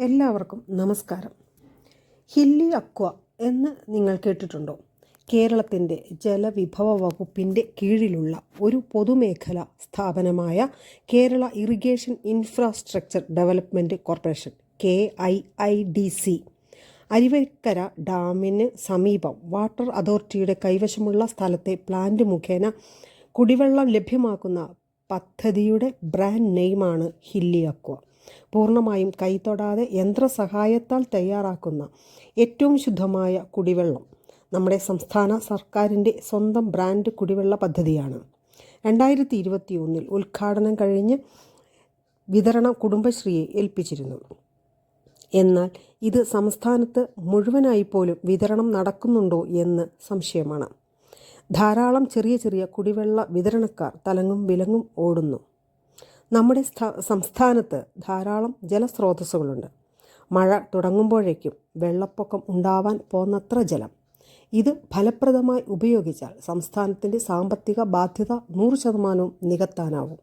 എല്ലാവർക്കും നമസ്കാരം. Hilly aqua എന്ന് നിങ്ങൾ കേട്ടിട്ടുണ്ടോ? കേരളത്തിന്റെ ജലവിഭവ വകുപ്പിന്റെ കീഴിലുള്ള ഒരു പൊതുമേഖല സ്ഥാപനമായ Kerala irrigation infrastructure development corporation K I I D C. Aruvikkara ഡാമിന് സമീപം വാട്ടർ അതോറിറ്റിയുടെ കൈവശമുള്ള സ്ഥലത്തെ പ്ലാന്റ് മുഖേന കുടിവെള്ളം ലഭ്യമാക്കുന്ന പദ്ധതിയുടെ ബ്രാൻഡ് നെയിമാണ് ഹില്ലി അക്വ. പൂർണമായും കൈത്തൊടാതെ യന്ത്രസഹായത്താൽ തയ്യാറാക്കുന്ന ഏറ്റവും ശുദ്ധമായ കുടിവെള്ളം നമ്മുടെ സംസ്ഥാന സർക്കാരിന്റെ സ്വന്തം ബ്രാൻഡ് കുടിവെള്ള പദ്ധതിയാണ്. രണ്ടായിരത്തി ഇരുപത്തി ഒന്നിൽ ഉദ്ഘാടനം കഴിഞ്ഞ് വിതരണം കുടുംബശ്രീയെ ഏൽപ്പിച്ചിരുന്നു. എന്നാൽ ഇത് സംസ്ഥാനത്ത് മുഴുവനായി പോലും വിതരണം നടക്കുന്നുണ്ടോ എന്ന് സംശയമാണ്. ധാരാളം ചെറിയ ചെറിയ കുടിവെള്ള വിതരണക്കാർ തലങ്ങും വിലങ്ങും ഓടുന്നു. നമ്മുടെ സ്ഥ- സംസ്ഥാനത്ത് ധാരാളം ജലസ്രോതസ്സുകളുണ്ട്. മഴ തുടങ്ങുമ്പോഴേക്കും വെള്ളപ്പൊക്കം ഉണ്ടാവാൻ പോന്നത്ര ജലം. ഇത് ഫലപ്രദമായി ഉപയോഗിച്ചാൽ സംസ്ഥാനത്തിന്റെ സാമ്പത്തിക ബാധ്യത നൂറ് ശതമാനവും നികത്താനാവും.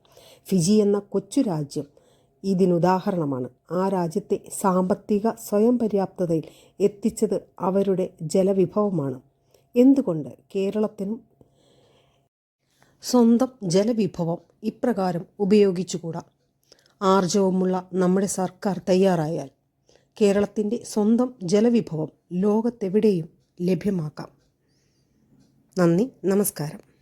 ഫിജി എന്ന കൊച്ചു രാജ്യം ഇതിനുദാഹരണമാണ്. ആ രാജ്യത്തെ സാമ്പത്തിക സ്വയം പര്യാപ്തതയിൽ എത്തിച്ചത് അവരുടെ ജലവിഭവമാണ്. എന്തുകൊണ്ട് കേരളത്തിനും സ്വന്തം ജലവിഭവം ഇപ്രകാരം ഉപയോഗിച്ചുകൂടാ? ആർജവമുള്ള നമ്മുടെ സർക്കാർ തയ്യാറായാൽ കേരളത്തിന്റെ സ്വന്തം ജലവിഭവം ലോകത്തെവിടെയും ലഭ്യമാക്കാം. നന്ദി നമസ്കാരം.